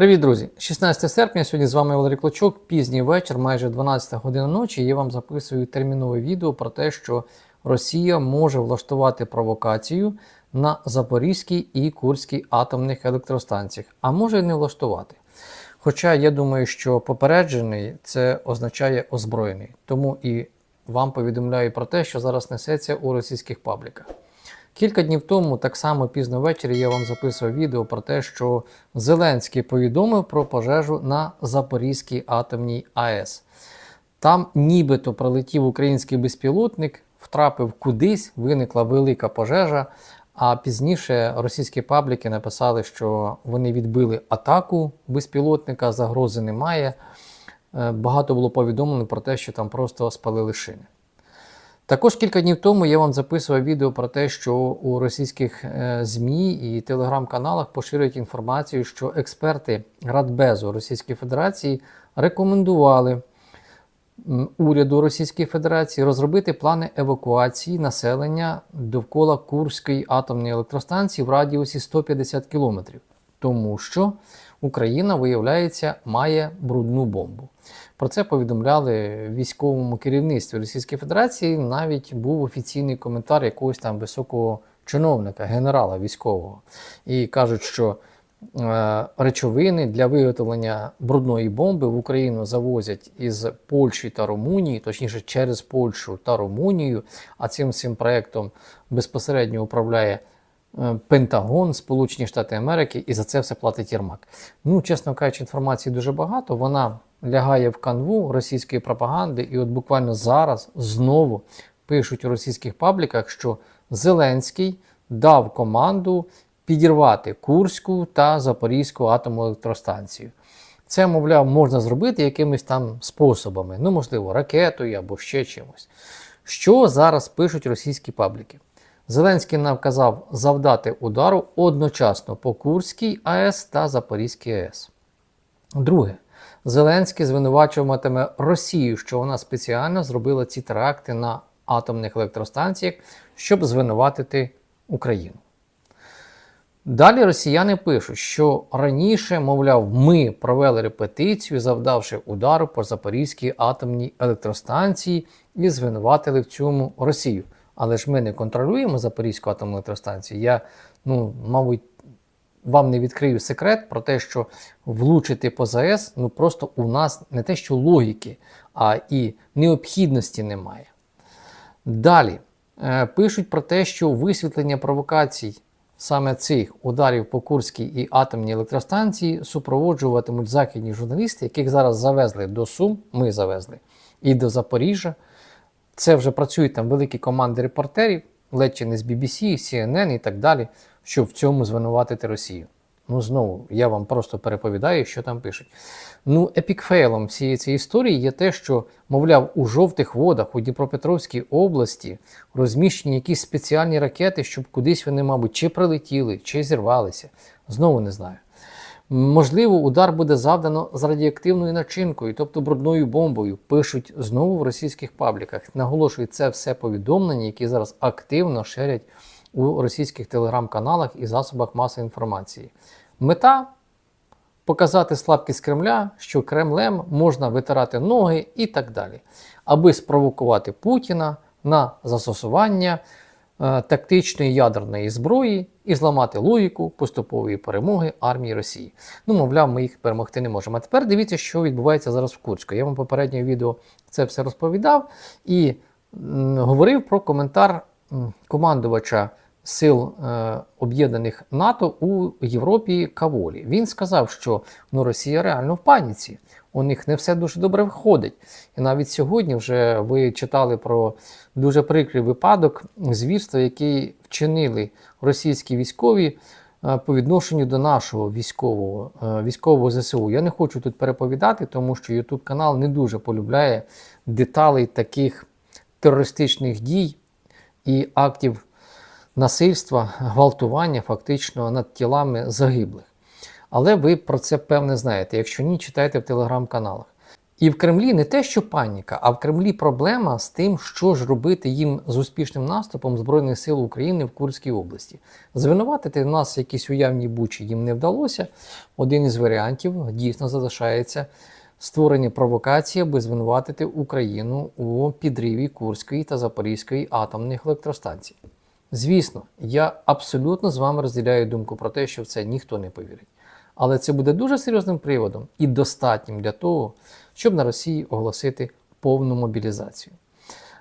Привіт, друзі! 16 серпня, сьогодні з вами Валерій Клочок, пізній вечір, майже 12 година ночі. Я вам записую термінове відео про те, що Росія може влаштувати провокацію на Запорізькій і Курській атомних електростанціях, а може і не влаштувати. Хоча я думаю, що попереджений це означає озброєний. Тому і вам повідомляю про те, що зараз несеться у російських пабліках. Кілька днів тому, так само пізно ввечері, я вам записував відео про те, що Зеленський повідомив про пожежу на Запорізькій атомній АЕС. Там нібито прилетів український безпілотник, втрапив кудись, виникла велика пожежа. А пізніше російські пабліки написали, що вони відбили атаку безпілотника, загрози немає. Е, Багато було повідомлено про те, що там просто спалили шини. Також кілька днів тому я вам записував відео про те, що у російських е, ЗМІ і телеграм-каналах поширюють інформацію, що експерти Радбезу Російської Федерації рекомендували уряду Російської Федерації розробити плани евакуації населення довкола Курської атомної електростанції в радіусі 150 кілометрів, тому що Україна, виявляється, має брудну бомбу. Про це повідомляли в військовому керівництві Російської Федерації. Навіть був офіційний коментар якогось там високого чиновника, генерала військового. І кажуть, що е, речовини для виготовлення брудної бомби в Україну завозять із Польщі та Румунії, точніше через Польщу та Румунію. А цим всім проектом безпосередньо управляє Пентагон, Сполучені Штати Америки, і за це все платить Єрмак. Ну, чесно кажучи, інформації дуже багато. Вона лягає в канву російської пропаганди, і от буквально зараз знову пишуть у російських пабліках, що Зеленський дав команду підірвати Курську та Запорізьку атомну електростанцію. Це, мовляв, можна зробити якимись там способами, ну, можливо, ракетою або ще чимось. Що зараз пишуть російські пабліки? Зеленський наказав завдати удару одночасно по Курській АЕС та Запорізькій АЕС. Друге, Зеленський звинувачуватиме Росію, що вона спеціально зробила ці теракти на атомних електростанціях, щоб звинуватити Україну. Далі росіяни пишуть, що раніше, мовляв, ми провели репетицію, завдавши удару по Запорізькій атомній електростанції і звинуватили в цьому Росію. Але ж ми не контролюємо Запорізьку атомну електростанцію. Я, ну, мабуть, вам не відкрию секрет про те, що влучити по ЗАЕС, ну просто у нас не те, що логіки, а і необхідності немає. Далі е, пишуть про те, що висвітлення провокацій саме цих ударів по Курській і атомній електростанції супроводжуватимуть західні журналісти, яких зараз завезли до Сум, ми завезли, і до Запоріжжя. Це вже працюють там великі команди репортерів, ледь чи не з BBC, CNN і так далі, щоб в цьому звинуватити Росію. Ну, знову, я вам просто переповідаю, що там пишуть. Ну, епікфейлом всієї цієї історії є те, що, мовляв, у жовтих водах у Дніпропетровській області розміщені якісь спеціальні ракети, щоб кудись вони, мабуть, чи прилетіли, чи зірвалися. Знову не знаю. Можливо, удар буде завдано з радіоактивною начинкою, тобто брудною бомбою. Пишуть знову в російських пабліках. Наголошують це все повідомлення, які зараз активно шерять у російських телеграм-каналах і засобах масової інформації. Мета показати слабкість Кремля, що Кремлем можна витирати ноги і так далі, аби спровокувати Путіна на застосування тактичної ядерної зброї і зламати логіку поступової перемоги армії Росії. Ну, мовляв, ми їх перемогти не можемо. А тепер дивіться, що відбувається зараз в Курську. Я вам попереднє відео це все розповідав і говорив про коментар командувача сил е, об'єднаних НАТО у Європі Каволі. Він сказав, що ну, Росія реально в паніці. У них не все дуже добре виходить. І навіть сьогодні вже ви читали про дуже прикрий випадок звірства, який вчинили російські військові е, по відношенню до нашого військового е, військового ЗСУ. Я не хочу тут переповідати, тому що YouTube канал не дуже полюбляє деталей таких терористичних дій і актів насильства, гвалтування фактично над тілами загиблих. Але ви про це певне знаєте. Якщо ні, читайте в телеграм-каналах. І в Кремлі не те, що паніка, а в Кремлі проблема з тим, що ж робити їм з успішним наступом Збройних сил України в Курській області. Звинуватити нас якісь уявні бучі їм не вдалося. Один із варіантів дійсно залишається створення провокації, аби звинуватити Україну у підриві Курської та Запорізької атомних електростанцій. Звісно, я абсолютно з вами розділяю думку про те, що в це ніхто не повірить. Але це буде дуже серйозним приводом і достатнім для того, щоб на Росії оголосити повну мобілізацію.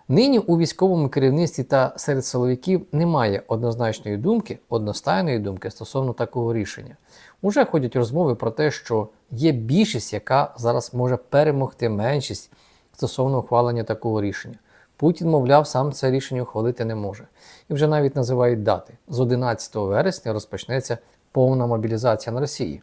Нині у військовому керівництві та серед силовиків немає однозначної думки, одностайної думки стосовно такого рішення. Уже ходять розмови про те, що є більшість, яка зараз може перемогти меншість стосовно ухвалення такого рішення. Путін, мовляв, сам це рішення ухвалити не може. І вже навіть називають дати. З 11 вересня розпочнеться повна мобілізація на Росії.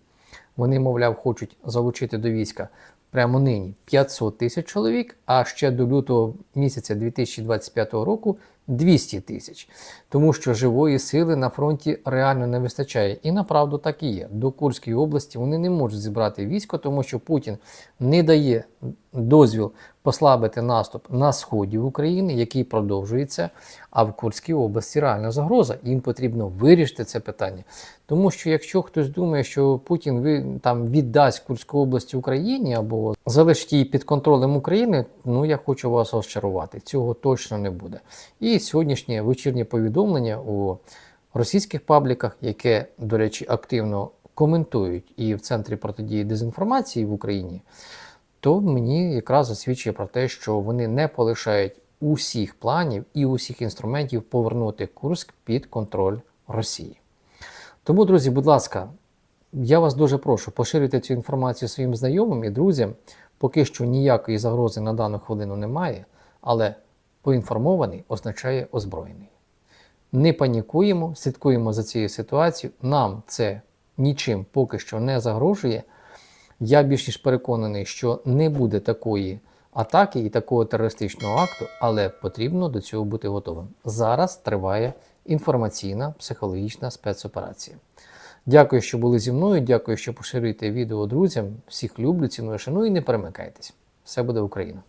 Вони, мовляв, хочуть залучити до війська прямо нині 500 тисяч чоловік, а ще до лютого місяця 2025 року 200 тисяч. Тому що живої сили на фронті реально не вистачає. І направду так і є. До Курської області вони не можуть зібрати військо, тому що Путін не дає дозвіл послабити наступ на сході України, який продовжується. А в Курській області реальна загроза. Їм потрібно вирішити це питання. Тому що якщо хтось думає, що Путін ви там віддасть Курську область Україні або залишить її під контролем України, ну я хочу вас розчарувати. Цього точно не буде. І сьогоднішнє вечірнє повідомлення у російських пабліках, яке, до речі, активно коментують і в центрі протидії дезінформації в Україні, то мені якраз засвідчує про те, що вони не полишають усіх планів і усіх інструментів повернути Курськ під контроль Росії. Тому, друзі, будь ласка, я вас дуже прошу поширюйте цю інформацію своїм знайомим і друзям. Поки що ніякої загрози на дану хвилину немає, але поінформований означає озброєний. Не панікуємо, слідкуємо за цією ситуацією. Нам це нічим поки що не загрожує. Я більш ніж переконаний, що не буде такої атаки і такого терористичного акту, але потрібно до цього бути готовим. Зараз триває інформаційна психологічна спецоперація. Дякую, що були зі мною. Дякую, що поширюєте відео друзям. Всіх люблю, ціную, шаную і не перемикайтесь. Все буде Україна!